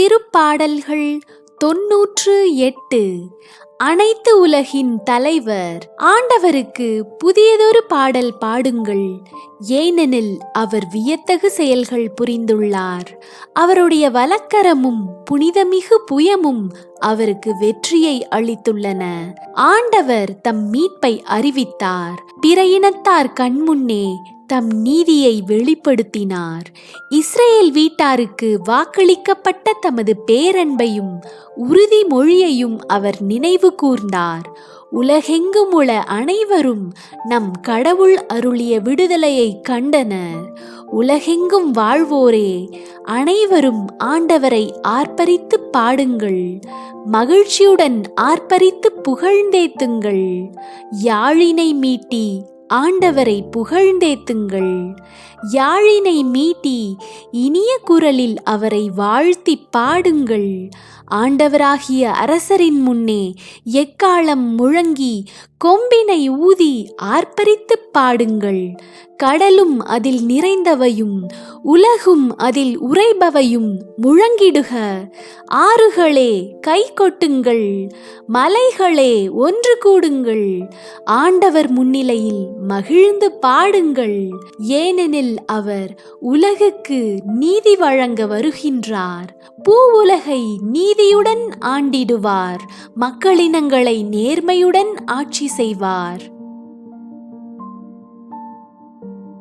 திருப்பாடல்கள் தொன்னூற்று எட்டு. அனைத்து உலகின் தலைவர் ஆண்டவருக்கு புதியதொரு பாடல் பாடுங்கள். ஏனெனில் அவர் வியத்தகு செயல்கள் புரிந்துள்ளார். அவருடைய வலக்கரமும் புனிதமிகு புயமும் அவருக்கு வெற்றியை அளித்துள்ளன. ஆண்டவர் தம் மீட்பை அறிவித்தார். பிற இனத்தார் கண்முன்னே தம் நீதியை வெளிப்படுத்தினார். இஸ்ரேல் வீட்டாருக்கு வாக்களிக்கப்பட்ட தமது பேரன்பையும் உறுதிமொழியையும் அவர் நினைவு கூர்ந்தார். உலகெங்கும் உள்ள அனைவரும் நம் கடவுள் அருளிய விடுதலையை கண்டனர். உலகெங்கும் வாழ்வோரே அனைவரும் ஆண்டவரை ஆர்ப்பரித்து பாடுங்கள். மகிழ்ச்சியுடன் ஆர்ப்பரித்து புகழ்ந்தேத்துங்கள். யாழினை மீட்டி ஆண்டவரை புகழ்ந்தேத்துங்கள். யாழினை மீட்டி இனிய குரலில் அவரை வாழ்த்தி பாடுங்கள். ஆண்டவராகிய அரசரின் முன்னே எக்காலம் முழங்கி கொம்பினை ஊதி ஆர்ப்பரித்து பாடுங்கள். கடலும் அதில் நிறைந்தவையும் உலகும் அதில் உறைபவையும் முழங்கிடுக. ஆறுகளே கை கொட்டுங்கள். மலைகளே ஒன்று கூடுங்கள். ஆண்டவர் முன்னிலையில் மகிழ்ந்து பாடுங்கள். ஏனெனில் அவர் உலகுக்கு நீதி வழங்க வருகின்றார். பூ உலகை நீதியுடன் ஆண்டிடுவார். மக்களினங்களை நேர்மையுடன் ஆட்சி செய்வார்.